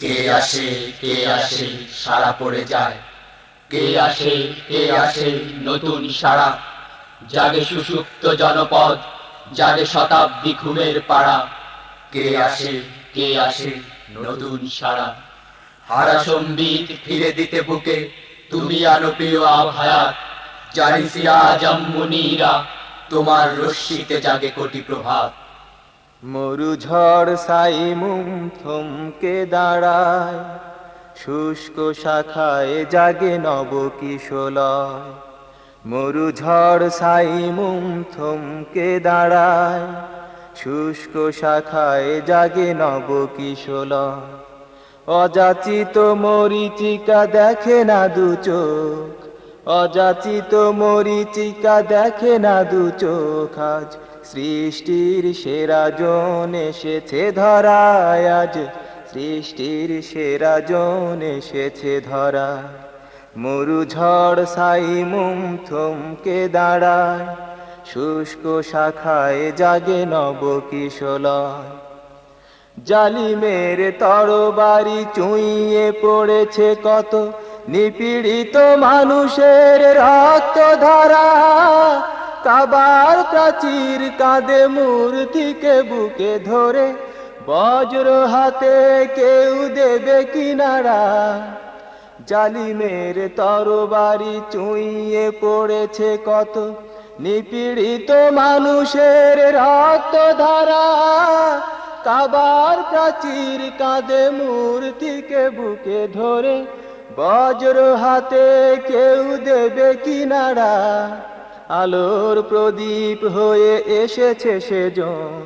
কে আসে কে আসে, সারা পড়ে যায়। কে আসে কে আসে, নতুন সারা। জাগে সুষুপ্ত জনপদ, জাগে শতাব্দী ঘুমের পাড়া। কে আসে কে আসে, নতুন সারা। হারা সম্বিত ফিরে দিতে বুকে, তুমি আনো প্রিয় আভায়াত জানিসিয়া আজম মুনিরা তোমার রশ্মিতে জাগে কোটি প্রভাত। মরু ঝড় সাই মুম থমকে দাঁড়ায়। শুষ্ক শাখায় জাগে নব কিশোলয় মরু ঝড় সাই মুম থমকে দাঁড়ায়। শুষ্ক শাখায় জাগে নব কিশোলয় অযাচিত মরিচিকা দেখে না দু চোখ। অযাচিত মরিচিকা দেখে না দু চোখ। আজ সৃষ্টির সেরা জন এসেছে ধরায় আজ। সৃষ্টির সেরা জন এসেছে ধরা মরু ঝড় সাই মুম থমকে দাঁড়ায়। শুষ্ক শাখায় জাগে নব কিশোলয়। জালিমের তরবারি চুইয়ে পড়েছে কত নিপীড়িত মানুষের রক্ত ধারা। কাবার প্রাচীর কাঁদে মূর্তিকে বুকে ধরে। বজ্র হাতে কেউ দেবে কিনারা। জালিমের তরবারি চুইয়ে পড়েছে কত। নিপীড়িত মানুষের রক্ত ধারা কাবার প্রাচীর কাঁদে মূর্তিকে বুকে ধরে। বজ্র হাতে কেউ দেবে কিনারা। আলোর প্রদীপ হয়ে এসেছে সেজন।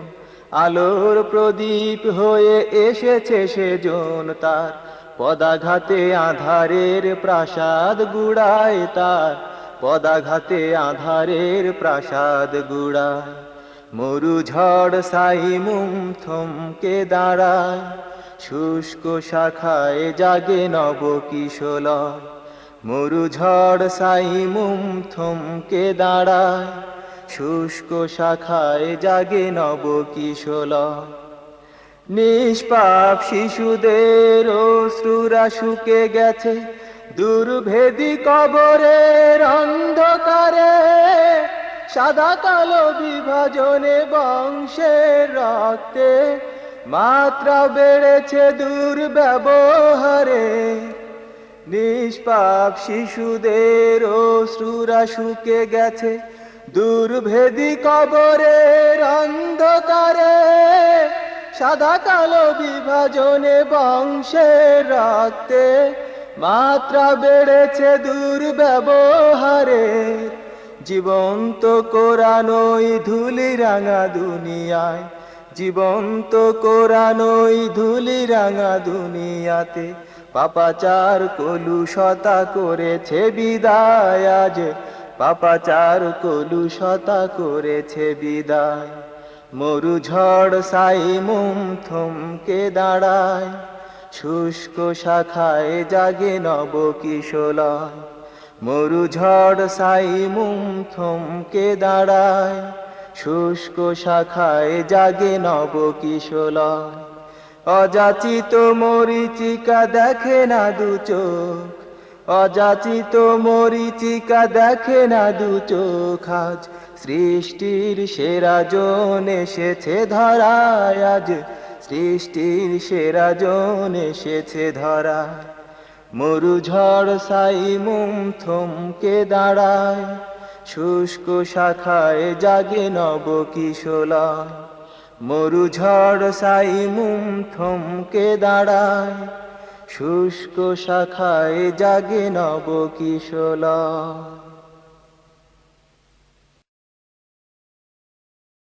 আলোর প্রদীপ হয়ে এসেছে সেজন। তার পদাঘাতে আধারের প্রাসাদ গুড়ায় তার পদাঘাতে আধারের প্রাসাদ গুড়ায়। মরু ঝড় সাই মুম থমকে দাঁড়ায়। শুষ্ক শাখায় জাগে নব কিশোলয় মরু ঝড় সাই মুম থমকে দাঁড়ায়। শুষ্ক শাখায় জাগে নব কিশোলয় নিষ্পাপ শিশুদের অশ্রুরা শুকে গেছে। দুর্ভেদি কবরের অন্ধকারে। সাদা কালো বিভাজনে বংশের রক্তে মাত্রা বেড়েছে দুর্ব্যবহারে। নিষ্পাপ শিশুদের অশ্রুরা শুকে গেছে। দুর্ভেদি কবরের অন্ধকারে, সাদা কালো বিভাজনে বংশের রক্তে মাত্রা বেড়েছে দুর্ব্যবহারে। জীবন্ত কোরআনই ধুলি রাঙা দুনিয়ায়, জীবন্ত কোরআনই ধুলি রাঙা দুনিয়াতে। পাপাচার কলুষতা করেছে বিদায় আজ। পাপাচার কলুষতা করেছে বিদায়। মরু ঝড় সাই মুম থমকে দাঁড়ায়। শুষ্ক শাখায় জাগে নব কিশোলয় মরু ঝড় সাই মুম থমকে দাঁড়ায়। শুষ্ক শাখায় জাগে নব কিশোলয় অযাচিত মরিচিকা দেখে না দু চোখ। অযাচিত মরিচিকা দেখে না দু চোখ। আজ সৃষ্টির সেরা জন এসেছে ধরায়। আজ সৃষ্টির সেরা জন এসেছে ধরা মরু ঝড় সাই মুম থমকে দাঁড়ায়। শুষ্ক শাখায় জাগে নব কিশোলয় মরু ঝড় সাই মুম থমকে দাঁড়ায়। শুষ্ক শাখায় জাগে নব কিশোলয়